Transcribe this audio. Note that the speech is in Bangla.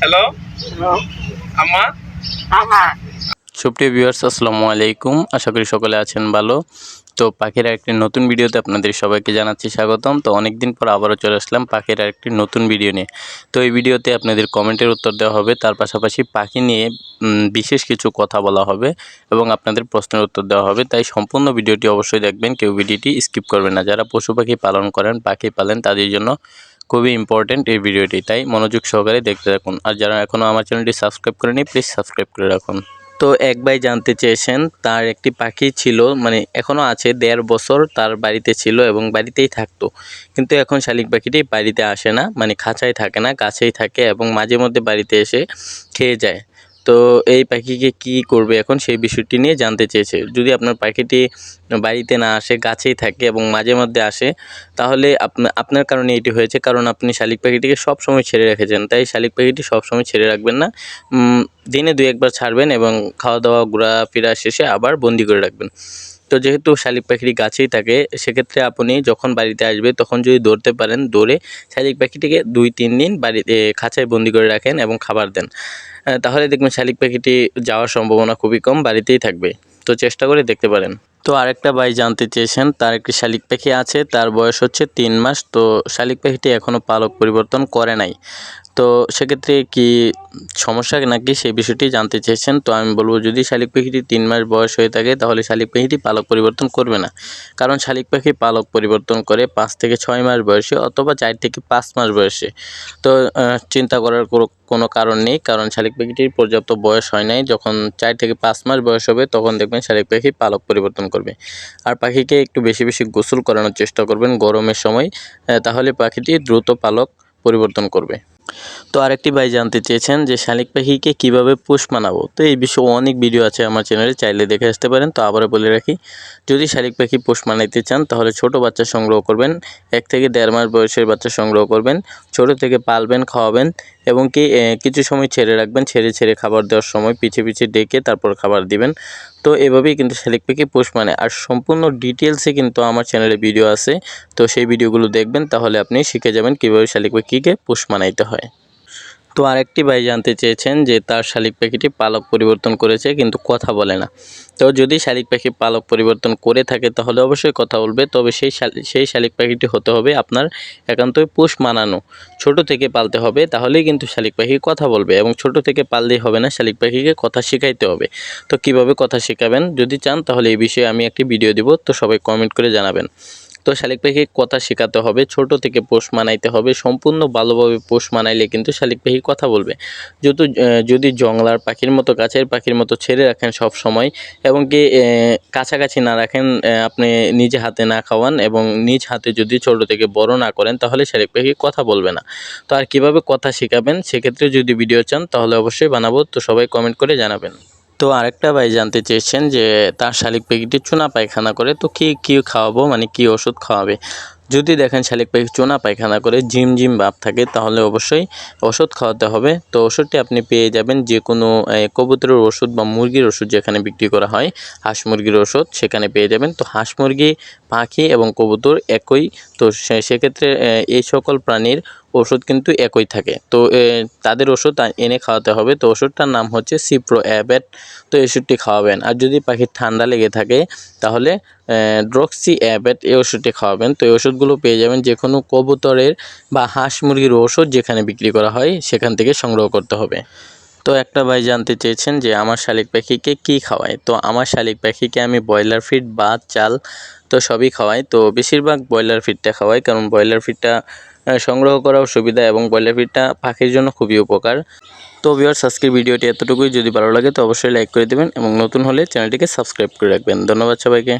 Hello Amma. Amma. সুপ্রিয় ভিউয়ার্স আসসালামু আলাইকুম। আশা করি সকলে আছেন ভালো। তো পাখির একটি নতুন ভিডিওতে আপনাদের সবাইকে জানাচ্ছি স্বাগতম। তো অনেক দিন পর আবারও চলে আসলাম পাখির একটি নতুন ভিডিও নিয়ে। তো এই ভিডিওতে আপনাদের কমেন্টের উত্তর দেওয়া হবে, তার পাশাপাশি পাখি নিয়ে বিশেষ কিছু কথা বলা হবে এবং আপনাদের প্রশ্নের উত্তর দেওয়া হবে। তাই সম্পূর্ণ ভিডিওটি অবশ্যই দেখবেন, কেউ ভিডিওটি স্কিপ করবেন না। যারা পশু পাখি পালন করেন, পাখি পালেন, তাদের জন্য খুবই ইম্পর্ট্যান্ট এই ভিডিওটি। তাই মনোযোগ সহকারে দেখতে থাকুন। আর যারা এখনও আমার চ্যানেলটি সাবস্ক্রাইব করেনি প্লিজ সাবস্ক্রাইব করে রাখুন। তো এক ভাই জানতে চেয়েছেন, তার একটি পাখি ছিল মানে এখনও আছে, দেড় বছর তার বাড়িতে ছিল এবং বাড়িতেই থাকতো। কিন্তু এখন শালিক পাখিটি বাড়িতে আসে না মানে খাঁচায় থাকে না গাছেই থাকে এবং মাঝে মধ্যে বাড়িতে এসে খেয়ে যায়। তো এই পাখিকে কি করবে এখন সেই বিষয়টি নিয়ে জানতে চেয়েছে। যদি আপনার পাখিটি বাড়িতে না আসে, গাছেই থাকে এবং মাঝে মধ্যে আসে, তাহলে আপনার আপনার কারণে এটি হয়েছে। কারণ আপনি শালিক পাখিটিকে সব সময় ছেড়ে রেখেছেন। তাই শালিক পাখিটি সব সময় ছেড়ে রাখবেন না। দিনে দু একবার ছাড়বেন এবং খাওয়া দাওয়া ঘোরাফেরা শেষে আবার বন্দি করে রাখবেন। তো যেহেতু শালিক পাখিটি গাছেই থাকে, সেক্ষেত্রে আপনি যখন বাড়িতে আসবে, তখন যদি দৌড়তে পারেন দৌড়ে শালিক পাখিটিকে দুই, তিন দিন বাড়িতে খাঁচায় বন্দি করে রাখেন এবং খাবার দেন। তাহলে দেখবেন শালিক পাখিটি যাওয়ার সম্ভাবনা খুবই কম, বাড়িতেই থাকবে। তো চেষ্টা করে দেখতে পারেন। তো আরেকটা ভাই জানতে চেয়েছেন, তার একটি শালিক পাখি আছে, তার বয়স হচ্ছে তিন মাস, তো শালিক পাখিটি এখনও পালক পরিবর্তন করে নাই। তো সেক্ষেত্রে কি সমস্যা নাকি সেই বিষয়টি জানতে চেয়েছেন? তো আমি বলব যদি শালিক পাখিটি তিন মাস বয়স হয়ে থাকে, তাহলে শালিক পাখিটি পালক পরিবর্তন করবে না। কারণ শালিক পাখি পালক পরিবর্তন করে পাঁচ থেকে ছয় মাস বয়সে অথবা চার থেকে পাঁচ মাস বয়সে। তো চিন্তা করার কোনো কারণ নেই, কারণ শালিক পাখিটির পর্যাপ্ত বয়স হয় নাই। যখন চার থেকে পাঁচ মাস বয়স হবে, তখন দেখবেন শালিক পাখি পালক পরিবর্তন করবে। আর পাখিকে একটু বেশি বেশি গোসল করানোর চেষ্টা করবেন গরমের সময় তাহলে পাখিটি দ্রুত পালক পরিবর্তন করবে। তো আরেকটি ভাই জানতে চেয়েছেন যে শালিক পাখিকে কীভাবে পোষ মানাবো? তো এই বিষয়ে অনেক ভিডিও আছে আমার চ্যানেলে, চাইলে দেখে আসতে পারেন। তো আবারও বলে রাখি, যদি শালিক পাখি পোষ মানাইতে চান, তাহলে ছোট বাচ্চা সংগ্রহ করবেন, এক থেকে দেড় মাস বয়সের বাচ্চা সংগ্রহ করবেন, ছোট থেকে পালবেন, খাওয়াবেন এবং কি কিছু সময় ছেড়ে রাখবেন, ছেড়ে ছেড়ে খাবার দেওয়ার সময় পিছে পিছে ডেকে তারপর খাবার দিবেন। তো এভাবেই কিন্তু শালিক পাখি পোষ মানে। আর সম্পূর্ণ ডিটেলসে কিন্তু আমার চ্যানেলে ভিডিও আছে, তো সেই ভিডিওগুলো দেখবেন, তাহলে আপনি শিখে যাবেন কীভাবে শালিক পাখিকে পোষ মানাইতে হয়। তো আরেকটি ভাই জানতে চেয়েছেন যে তার শালিক পাখিটি পালক পরিবর্তন করেছে কিন্তু কথা বলে না। তো যদি শালিক পাখি পালক পরিবর্তন করে থাকে তাহলে অবশ্যই কথা বলবে। তবে সেই সেই শালিক পাখিটি হতে হবে আপনার একান্তই পোষ মানানো। ছোট থেকে পালতে হবে তাহলেই কিন্তু শালিক পাখি কথা বলবে এবং ছোট থেকে পাললেই হবে না, শালিক পাখিকে কথা শেখাইতে হবে। তো কীভাবে কথা শেখাবেন? যদি চান তাহলে এই বিষয়ে আমি একটি ভিডিও দিব। তো সবাই কমেন্ট করে জানাবেন। তো শালিক পাখি কথা শেখাতে হবে, ছোট থেকে পোষ মানাইতে হবে, সম্পূর্ণ ভালোভাবে পোষ মানাইলে কিন্তু শালিক পাখি কথা বলবে। যেহেতু যদি জংলার পাখির মতো, গাছের পাখির মতো ছেড়ে রাখেন সব সময় এবং কি কাছাকাছি না রাখেন আপনি নিজে হাতে না খাওয়ান এবং নিজ হাতে যদি ছোট থেকে বড় না করেন তাহলে শালিক পাখি কথা বলবে না। তো আর কীভাবে কথা শেখাবেন? সেক্ষেত্রে যদি ভিডিও চান তাহলে অবশ্যই বানাবো। তো সবাই কমেন্ট করে জানাবেন। তো আরেকটা ভাই জানতে চেয়েছেন যে, তার শালিক পাখিটি চুনা পায়খানা করে, তো কি কি খাওয়াবো? মানে কি ওষুধ খাওয়াবে? যদি দেখেন শালিক পাখি চুনা পায়খানা করে ঝিম ঝিম ভাব থাকে, তাহলে অবশ্যই ওষুধ খাওয়াতে হবে। তো ওষুধটি আপনি পেয়ে যাবেন যে কোনো কবুতরের ওষুধ বা মুরগির ওষুধ যেখানে বিক্রি করা হয়, হাঁস মুরগির ওষুধ সেখানে পেয়ে যাবেন। তো হাঁস মুরগি, পাখি এবং কবুতর একই। তো সেক্ষেত্রে এই সকল প্রাণীর ওষুধ কিন্তু একই থাকে। তো তাদের ওষুধ এনে খাওয়াতে হবে। তো, ওষুধটার নাম হচ্ছে সিপ্রো অ্যাবেট তো, এই ওষুধটি খাওয়াবেন। আর যদি পাখির ঠান্ডা লেগে থাকে, তাহলে ড্রক্সি অ্যাবেট এই ওষুধটি খাওয়াবেন। তো, এই ওষুধগুলো পেয়ে যাবেন যে কোনো কবুতরের বা হাঁস মুরগির ওষুধ যেখানে বিক্রি করা হয়, সেখান থেকে সংগ্রহ করতে হবে। তো, একটা ভাই জানতে চেয়েছেন যে, আমার শালিক পাখিকে কি খাওয়ায়? তো, আমার শালিক পাখিকে আমি ব্রয়লার ফিড ভাত চাল তো সবই খাওয়াই। তো, বেশিরভাগ ব্রয়লার ফিডটা খাওয়াই। কারণ ব্রয়লার ফিডটা সংগ্রহ করাও সুবিধা এবং ফিডটা পাখির জন্য খুবই উপকার। তো ভিওর আজকের ভিডিওটি এতটুকুই। যদি ভালো লাগে তো অবশ্যই লাইক করে দেবেন এবং নতুন হলে চ্যানেলটিকে সাবস্ক্রাইব করে রাখবেন। ধন্যবাদ সবাইকে।